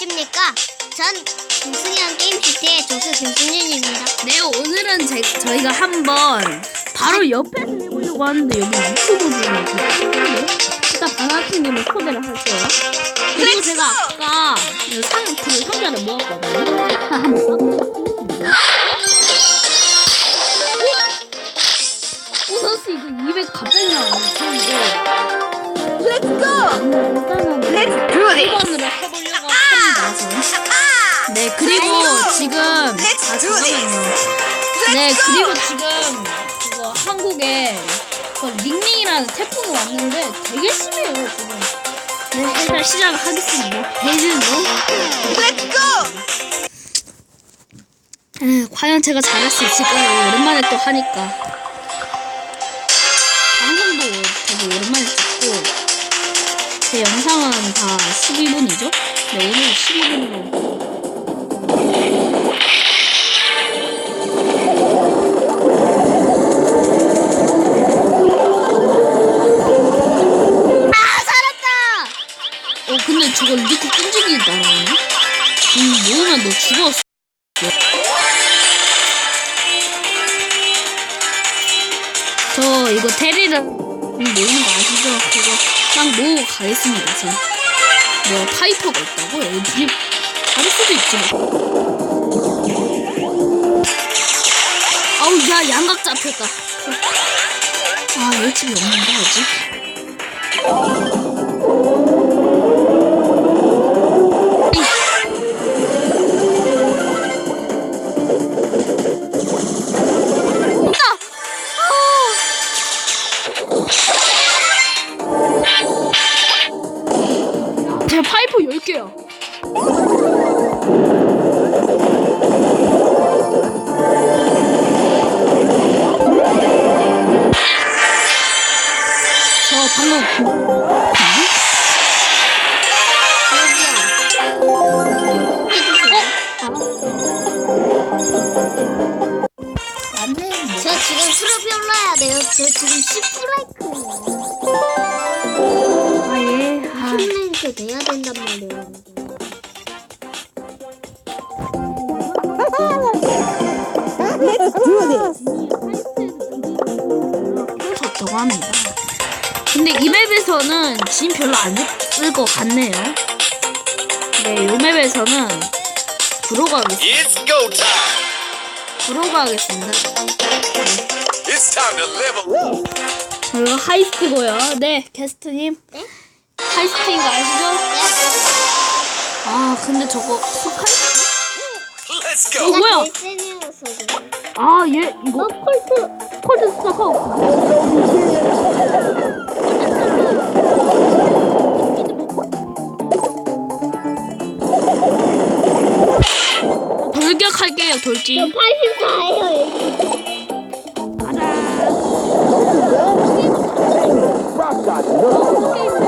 안녕하십니까? 전 김승현 게임 시티의 조수 김승윤입니다. 네, 오늘은 제, 저희가 한번 바로 옆에서 해보려고 하는데 여기 유튜브 중에 일단 바나티님을 초대를 할게요. 그리고 제가 아까 그 상, 그 상자를 모았거든요. 한번 써보겠습니다. 보너스 이거 200 갑자기 나오네. 처음이고. Let's go! 일단은 Let's do this! 네, 그리고 지금 아! 잠깐만요. 네, 그리고 지금 그거 한국에 그 링링이라는 태풍이 왔는데 되게 심해요, 지금. 네, 일단 시작을 하겠습니다. 대진으로. Let's go! 에, 과연 제가 잘할 수 있을까요? 오랜만에 또 하니까. 방송도 되게 오랜만에 찍고, 제 영상은 다 12분이죠? 네, 오늘 12분으로. 가겠습니다, 저. 뭐, 파이터가 있다고? 집, 다를 수도 있지. 아우, 야, 양각 잡혔다. 아, 집이 없는데, 아직? 10개야. 저 방금 되는데. 저 지금 수렵이 올라야 돼요. 저 지금 10프라이크예요. 아, 예. 아, 10랭크 돼야 된단 말이에요. Let's do this! 졌다고 합니다. 근데 이 맵에서는 진 별로 안 좋을 것 같네요. 네, 이 맵에서는 브로가 하겠습니다. It's go time. 브로가 하겠습니다. It's time to. 저희가 하이스트고요. 네, 게스트님. 네? 하이스트인 거 아시죠? 아, 근데 저거 하이스트? Let's 어, go. 뭐야? 아, 얘 이거 콜트 콜트 스타하고 돌격할게요, 돌진. 84예요. Let's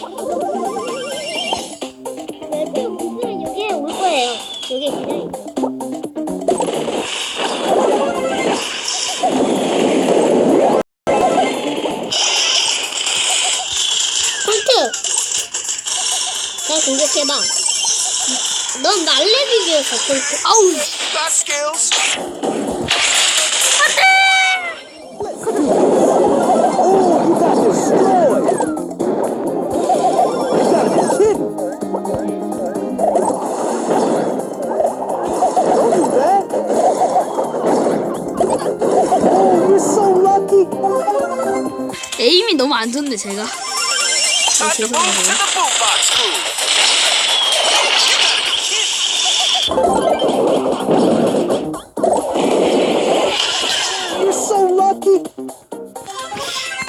공격해봐. 넌 날래비기였어, 콜트. 아우. 에임이 너무 안 좋네 제가. 아, Time to move to 죄송해요. the boombox crew.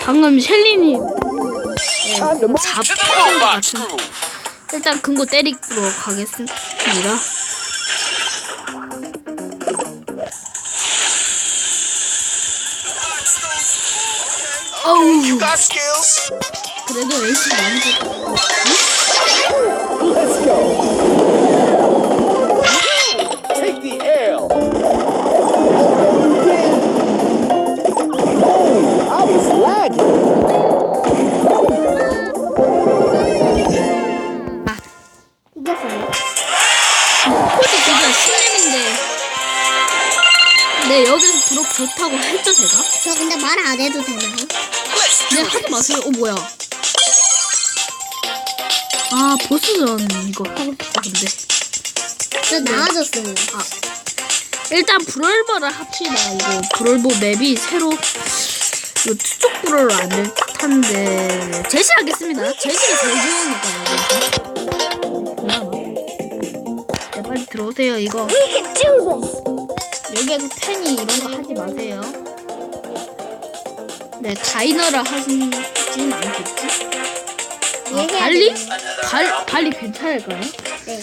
방금 셸리님 네, To the 잡힌 것 robot 같은 crew. 일단 금고 때리러 가겠습니다. 어우 Got skills. 그래도 에이스 많이 됐다. Let's go. Take the L. I was lagging. 이겼어요. 코드 진짜 신림인데 네 여기서 부록 좋다고 했죠 제가? 저 근데 말 안 해도 되나요? 네 하지 마세요. 어 뭐야? 아 보스전 이거 하고 싶다 근데. 저 나아졌어요. 아. 일단 브롤버를 합시다. 이거 브롤버 맵이 새로 이거 투쪽 브롤 안될 듯한데. 제시하겠습니다. 제시가 제일 좋으니까요. 네 빨리 들어오세요 이거. 여기에서 팬이 이런 거 하지 마세요. 네 다이너를 하시진 않겠지? 아, 얘기해야 발리? 발, 발리 괜찮을까요? 네.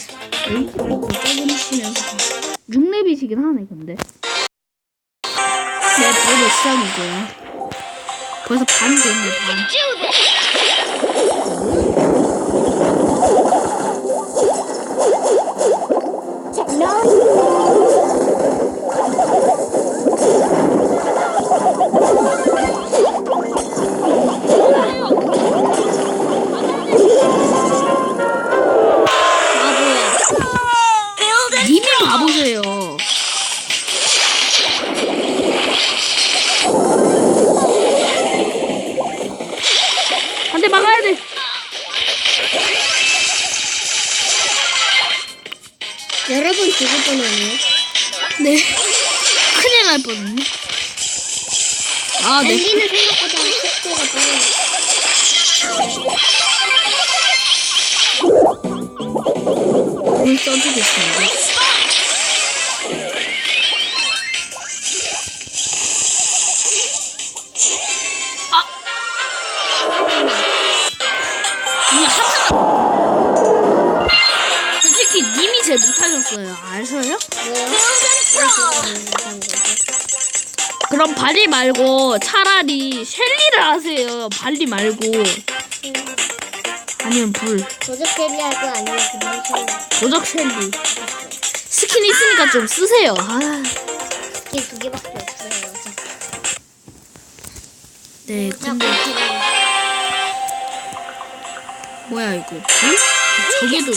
왼쪽으로 떠보시면서 6렙이시긴 하네 근데 네 바로 시작이고요 벌써 반 됐네 반 아, 네. 생각보다 속도가. 물 써주겠습니다. 솔직히 님이 제일 못하셨어요. 아셔요? 그럼 발리 말고 차라리 셸리를 하세요. 발리 말고. 아니면 불. 도적 대비 할거 아니에요? 그냥 좀 도적 셸리. 스킨 있으니까 좀 쓰세요. 아. 스킬 두 개밖에 없어요. 네, 자, 근데 뭐야 이거? 불? 저기도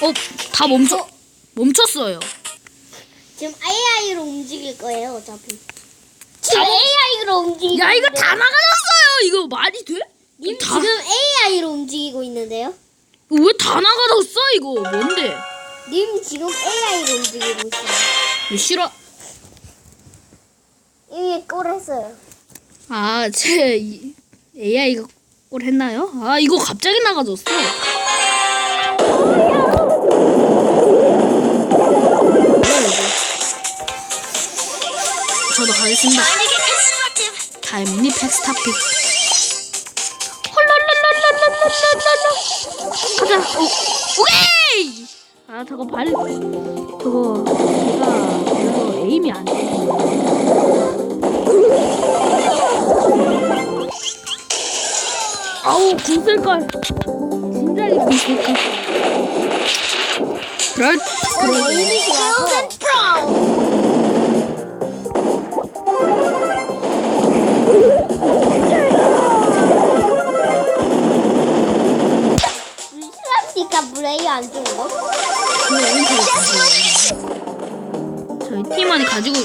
어, 다 멈춰 멈췄어요. 지금 AI로 움직일 거예요, 어차피. AI로 움직이고 야, 이거 다 나가졌어요. 이거 말이 돼? 님 다- 지금 AI로 움직이고 있는데요? 왜 다 나가졌어 이거? 뭔데? 님 지금 AI로 움직이고 있어요. 왜 싫어? 이미 꼴했어요. 아, 제 이- AI가 꼴 했나요? 아, 이거 갑자기 나가졌어. 뭐야 이거? 저도 가겠습니다. 타이밍이 팩스타픽. 헐랄랄랄랄랄랄랄라. 가자. 오, 오케이. 아, 저거 발, 저거 제가 별로 에임이 안 돼. 아우 궁쓸걸 진작에 궁쓸걸 그럴 그럴 실합니까 브레이 안 좋은 거? 저희 팀원 가지고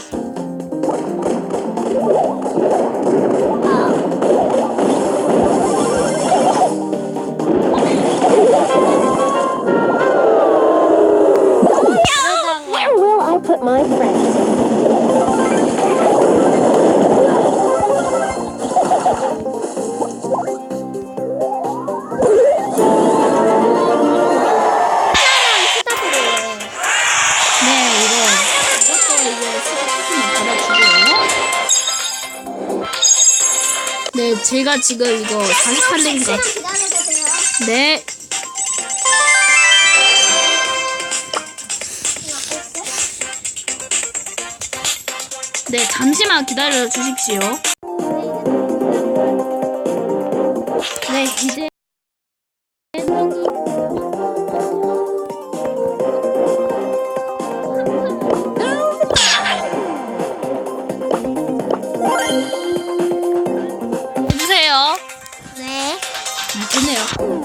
제가 지금 이거 48랭인가. 기다려보세요. 네. 네, 잠시만 기다려 주십시오. 아,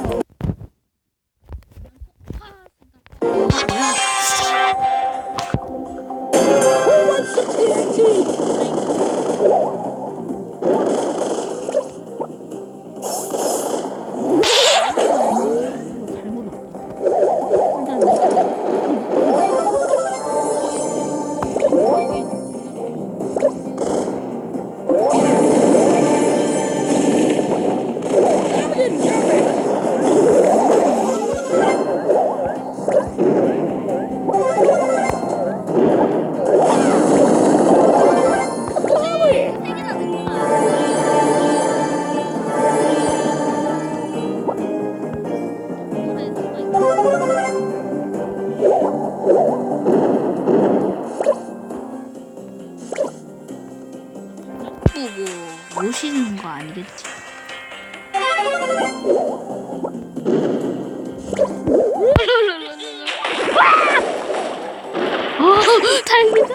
다행이다.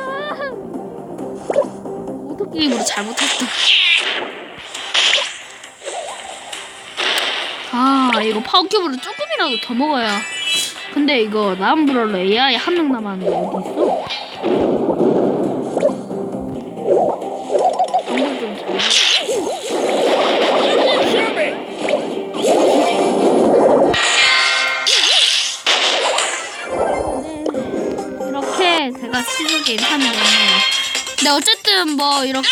오토 게임으로 잘못했다. 아, 이거 파워큐브를 조금이라도 더 먹어야. 근데 이거 남브롤러 AI 한 명 남았는데 어디 있어? 가 시즌 게임 하는 거네요. 근데 어쨌든 뭐 이렇게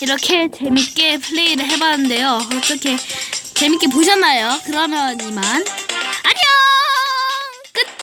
이렇게 재밌게 플레이를 해봤는데요. 어떻게 재밌게 보셨나요? 그러면 이만.